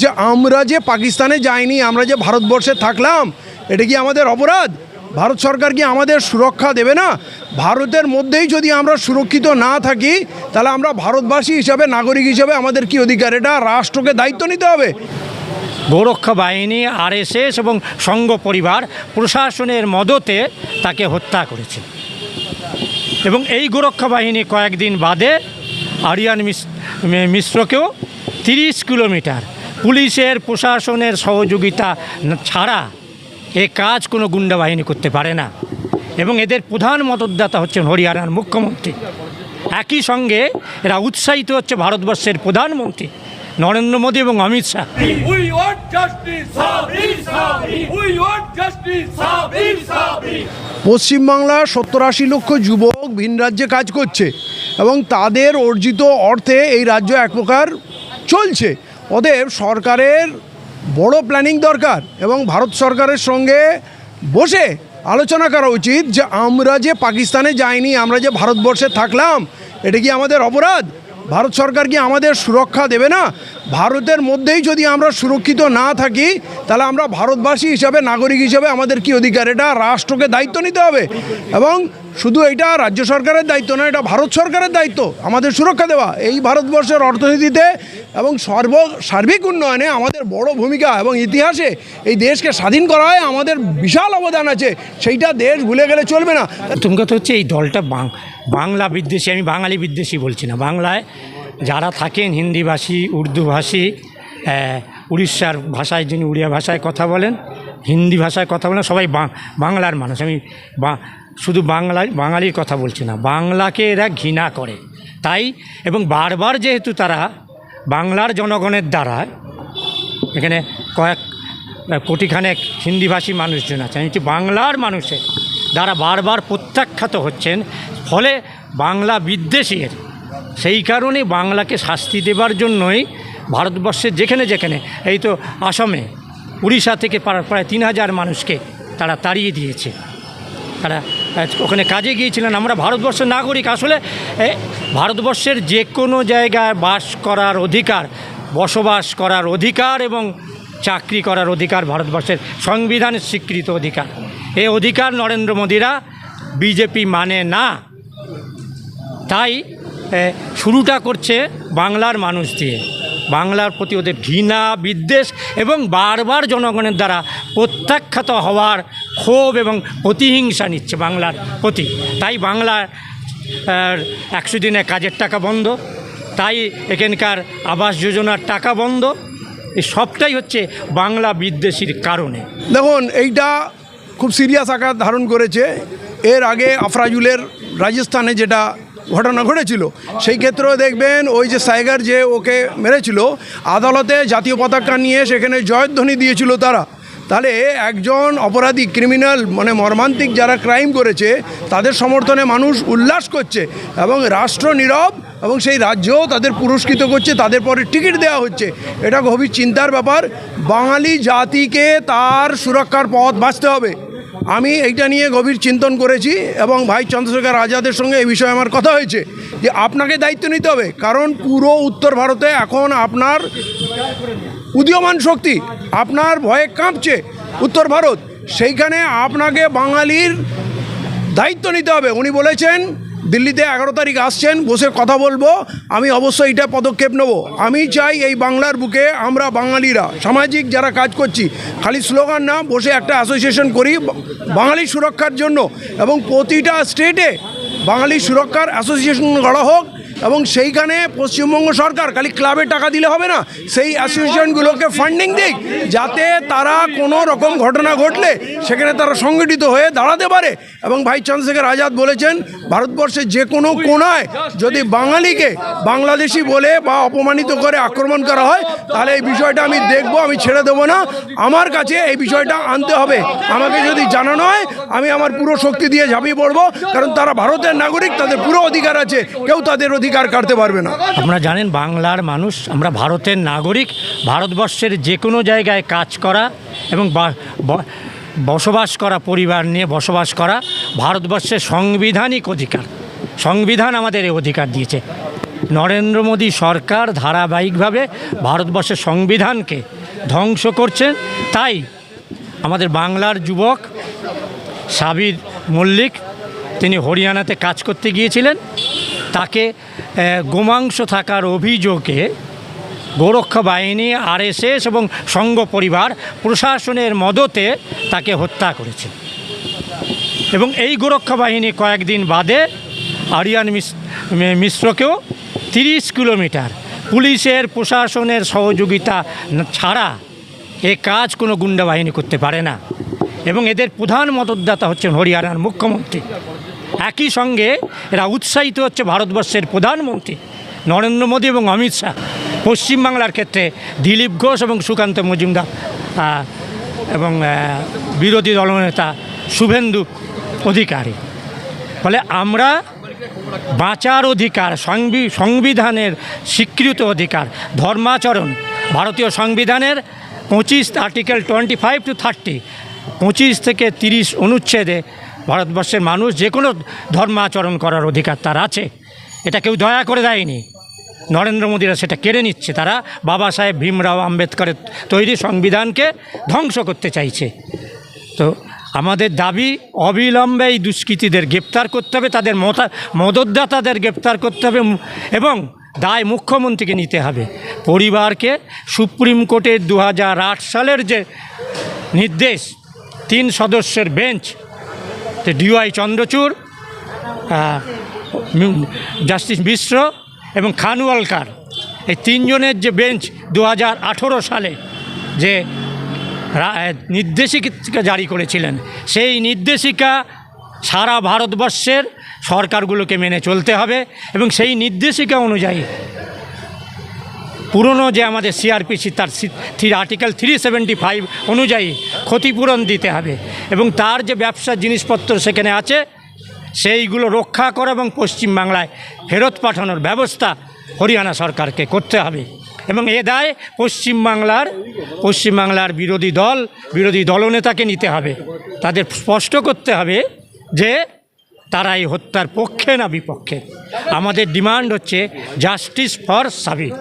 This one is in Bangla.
যে আমরা যে পাকিস্তানে যাইনি, আমরা যে ভারতবর্ষে থাকলাম, এটা কি আমাদের অপরাধ? ভারত সরকার কি আমাদের সুরক্ষা দেবে না? ভারতের মধ্যেই যদি আমরা সুরক্ষিত না থাকি, তাহলে আমরা ভারতবাসী হিসাবে, নাগরিক হিসাবে আমাদের কি অধিকার? এটা রাষ্ট্রকে দায়িত্ব নিতে হবে। গোরক্ষা বাহিনী, আরএসএস এবং সংঘ পরিবার প্রশাসনের মদতে তাকে হত্যা করেছে। এবং এই গোরক্ষা বাহিনী কয়েকদিন বাদে আরিয়ান মিশ্রকেও তিরিশ কিলোমিটার পুলিশের প্রশাসনের সহযোগিতা ছাড়া এ কাজ কোনো গুন্ডা বাহিনী করতে পারে না। এবং এদের প্রধান মতদাতা হচ্ছেন হরিয়ানার মুখ্যমন্ত্রী। একই সঙ্গে এরা উৎসাহিত হচ্ছে ভারতবর্ষের প্রধানমন্ত্রী নরেন্দ্র মোদী এবং অমিত শাহ. পশ্চিমবাংলার সত্তর আশি লক্ষ যুবক ভিন রাজ্যে কাজ করছে এবং তাদের অর্জিত অর্থে এই রাজ্য এক প্রকার চলছে। অতএব সরকারের বড় প্ল্যানিং দরকার এবং ভারত সরকারের সঙ্গে বসে আলোচনা করা উচিত যে আমরা যে পাকিস্তানে যাইনি, আমরা যে ভারতবর্ষে থাকলাম, এটা কি আমাদের অপরাধ? ভারত সরকার কি আমাদের সুরক্ষা দেবে না? ভারতের মধ্যেই যদি আমরা সুরক্ষিত না থাকি, তাহলে আমরা ভারতবাসী হিসাবে, নাগরিক হিসাবে আমাদের কি অধিকার? এটা রাষ্ট্রকে দায়িত্ব নিতে হবে। এবং শুধু এটা রাজ্য সরকারের দায়িত্ব নয় এটা ভারত সরকারের দায়িত্ব, আমাদের সুরক্ষা দেওয়া। এই ভারতবর্ষের অর্থনীতিতে এবং সর্ব সার্বিক উন্নয়নে আমাদের বড় ভূমিকা এবং ইতিহাসে এই দেশকে স্বাধীন করায় আমাদের বিশাল অবদান আছে। সেইটা দেশ ভুলে গেলে চলবে না। প্রথম কথা হচ্ছে এই দলটা বাংলা বিদ্বেষী, আমি বাঙালি বিদ্বেষী বলছি না। বাংলায় যারা থাকেন হিন্দিভাষী, উর্দুভাষী উড়িষ্যার ভাষায় যিনি উড়িয়া ভাষায় কথা বলেন, হিন্দি ভাষায় কথা বলেন, সবাই বাংলার মানুষ। আমি শুধু বাংলা, বাঙালির কথা বলছি না, বাংলাকে এরা ঘৃণা করে। তাই, এবং বারবার যেহেতু তারা বাংলার জনগণের দ্বারা, এখানে কয়েক কোটিখানেক হিন্দিভাষী মানুষজন আছে বলছি বাংলার মানুষের দ্বারা বারবার প্রত্যাখ্যাত হচ্ছেন, ফলে বাংলা বিদ্বেষীর সেই কারণে বাংলাকে শাস্তি দেবার জন্যই ভারতবর্ষের যেখানে যেখানে, এই তো আসামে, উড়িষ্যা থেকে প্রায় তিন হাজার মানুষকে তারা তাড়িয়ে দিয়েছে। তারা ওখানে কাজে গিয়েছিলেন। আমরা ভারতবর্ষের নাগরিক। আসলে ভারতবর্ষের যে কোনো জায়গায় বাস করার অধিকার, বসবাস করার অধিকার এবং চাকরি করার অধিকার ভারতবর্ষের সংবিধানের স্বীকৃত অধিকার। এ অধিকার নরেন্দ্র মোদীরা বিজেপি মানে না। তাই শুরুটা করছে বাংলার মানুষ দিয়ে। বাংলার প্রতি ওদের ঘৃণা, বিদ্বেষ এবং বারবার জনগণের দ্বারা প্রত্যাখ্যাত হওয়ার ক্ষোভ এবং প্রতিহিংসা নিচ্ছে বাংলার প্রতি। তাই বাংলার একশো দিনে কাজের টাকা বন্ধ, তাই এখানকার আবাস যোজনার টাকা বন্ধ। এই সবটাই হচ্ছে বাংলা বিদ্বেষীর কারণে। দেখুন, এইটা খুব সিরিয়াস আকার ধারণ করেছে। এর আগে আফরাজুলের রাজস্থানে যেটা ঘটনা ঘটেছিল। সেই ক্ষেত্রেও দেখবেন ওই যে সাইগার যে ওকে মেরেছিল, আদালতে জাতীয় পতাকা নিয়ে সেখানে জয়ধ্বনি দিয়েছিল তারা। তাহলে একজন অপরাধী ক্রিমিনাল মানে মর্মান্তিক যারা ক্রাইম করেছে, তাদের সমর্থনে মানুষ উল্লাস করছে এবং রাষ্ট্র নীরব এবং সেই রাজ্যও তাদের পুরস্কৃত করছে, তাদের পরে টিকিট দেওয়া হচ্ছে। এটা গভীর চিন্তার ব্যাপার। বাঙালি জাতিকে তার সুরক্ষার পথ বাঁচতে হবে। আমি এইটা নিয়ে গভীর চিন্তন করেছি এবং ভাই চন্দ্রশেখর আজাদের সঙ্গে এই বিষয়ে আমার কথা হয়েছে যে আপনাকে দায়িত্ব নিতে হবে। কারণ পুরো উত্তর ভারতে এখন আপনার উদীয়মান শক্তি, আপনার ভয়ে কাঁপছে উত্তর ভারত। সেইখানে আপনাকে বাঙালির দায়িত্ব নিতে হবে। উনি বলেছেন দিল্লিতে এগারো তারিখ আসছেন, বসে কথা বলব। আমি অবশ্যই এটা পদক্ষেপ নেব। আমি চাই এই বাংলার বুকে আমরা বাঙালিরা, সামাজিক যারা কাজ করছি, খালি স্লোগান না, বসে একটা অ্যাসোসিয়েশন করি বাঙালি সুরক্ষার জন্য। এবং প্রতিটা স্টেটে বাঙালি সুরক্ষার অ্যাসোসিয়েশন গড়া হোক এবং সেইখানে পশ্চিমবঙ্গ সরকার খালি ক্লাবে টাকা দিলে হবে না, সেই অ্যাসোসিয়েশনগুলোকে ফান্ডিং দিক, যাতে তারা কোনো রকম ঘটনা ঘটলে সেখানে তারা সংগঠিত হয়ে দাঁড়াতে পারে। এবং ভাই চন্দ্রশেখর আজাদ বলেছেন, ভারতবর্ষের যে কোনো কোনায় যদি বাঙালিকে বাংলাদেশি বলে বা অপমানিত করে আক্রমণ করা হয়, তাহলে এই বিষয়টা আমি দেখব, আমি ছেড়ে দেবো না। আমার কাছে এই বিষয়টা আনতে হবে। আমাকে যদি জানানো হয়, আমি আমার পুরো শক্তি দিয়ে ঝাঁপিয়ে পড়ব, কারণ তারা ভারতের নাগরিক, তাদের পুরো অধিকার আছে, কেউ তাদের অধিকার কাটতে পারবে না। আপনারা জানেন বাংলার মানুষ, আমরা ভারতের নাগরিক, ভারতবর্ষের যে কোনো জায়গায় কাজ করা এবং বসবাস করা, পরিবার নিয়ে বসবাস করা ভারতবর্ষের সাংবিধানিক অধিকার। সংবিধান আমাদের এই অধিকার দিয়েছে। নরেন্দ্র মোদী সরকার ধারাবাহিকভাবে ভারতবর্ষের সংবিধানকে ধ্বংস করছেন তাই আমাদের বাংলার যুবক সাবির মল্লিক, তিনি হরিয়ানাতে কাজ করতে গিয়েছিলেন। তাকে গোমাংস থাকার অভিযোগে গোরক্ষা বাহিনী, আরএসএস এবং সংঘ পরিবার প্রশাসনের মদতে তাকে হত্যা করেছে। এবং এই গোরক্ষা বাহিনী কয়েকদিন বাদে আরিয়ান মিশ্রকেও তিরিশ কিলোমিটার পুলিশের প্রশাসনের সহযোগিতা ছাড়া এ কাজ কোনো গুন্ডা বাহিনী করতে পারে না। এবং এদের প্রধান মদতদাতা হচ্ছেন হরিয়ানার মুখ্যমন্ত্রী। একই সঙ্গে এরা উৎসাহিত হচ্ছে ভারতবর্ষের প্রধানমন্ত্রী নরেন্দ্র মোদী এবং অমিত শাহ। পশ্চিমবাংলার ক্ষেত্রে দিলীপ ঘোষ এবং সুকান্ত মজুমদার এবং বিরোধী দলনেতা শুভেন্দু অধিকারী। ফলে আমরা বাঁচার অধিকার, সংবি- সংবিধানের স্বীকৃত অধিকার, ধর্মাচরণ, ভারতীয় সংবিধানের পঁচিশ article twenty five to thirty পঁচিশ থেকে তিরিশ অনুচ্ছেদে ভারতবর্ষের মানুষ যে কোনো ধর্মাচরণ করার অধিকার তার আছে। এটা কেউ দয়া করে দেয়নি। নরেন্দ্র মোদীরা সেটা কেড়ে নিচ্ছে। তারা বাবা সাহেব ভীমরাও আম্বেদকরের তৈরি সংবিধানকে ধ্বংস করতে চাইছে। তো আমাদের দাবি অবিলম্বে এই দুষ্কৃতীদের গ্রেপ্তার করতে হবে, তাদের মতা, মদতদাতাদের গ্রেপ্তার করতে হবে এবং দায় মুখ্যমন্ত্রীকে নিতে হবে। পরিবারকে সুপ্রিম কোর্টের দু হাজার আট সালের যে নির্দেশ, তিন সদস্যের bench D Y Chandrachud justice Mishra এবং খানওয়ালকার এই তিনজনের যে বেঞ্চ দু হাজার আঠেরো সালে যে নির্দেশিকা জারি করেছিলেন, সেই নির্দেশিকা সারা ভারতবর্ষের সরকারগুলোকে মেনে চলতে হবে এবং সেই নির্দেশিকা অনুযায়ী পুরনো যে আমাদের সিআরপিসি তার three article three seventy five অনুযায়ী ক্ষতিপূরণ দিতে হবে। এবং তার যে ব্যবসার জিনিসপত্র সেখানে আছে, সেইগুলো রক্ষা করা এবং পশ্চিমবাংলায় ফেরত পাঠানোর ব্যবস্থা হরিয়ানা সরকারকে করতে হবে। এবং এ দায় পশ্চিমবাংলার পশ্চিমবাংলার বিরোধী দল, বিরোধী দলনেতাকে নিতে হবে। তাদের স্পষ্ট করতে হবে যে তারা এই হত্যার পক্ষে না বিপক্ষে। আমাদের ডিমান্ড হচ্ছে জাস্টিস ফর সাবির।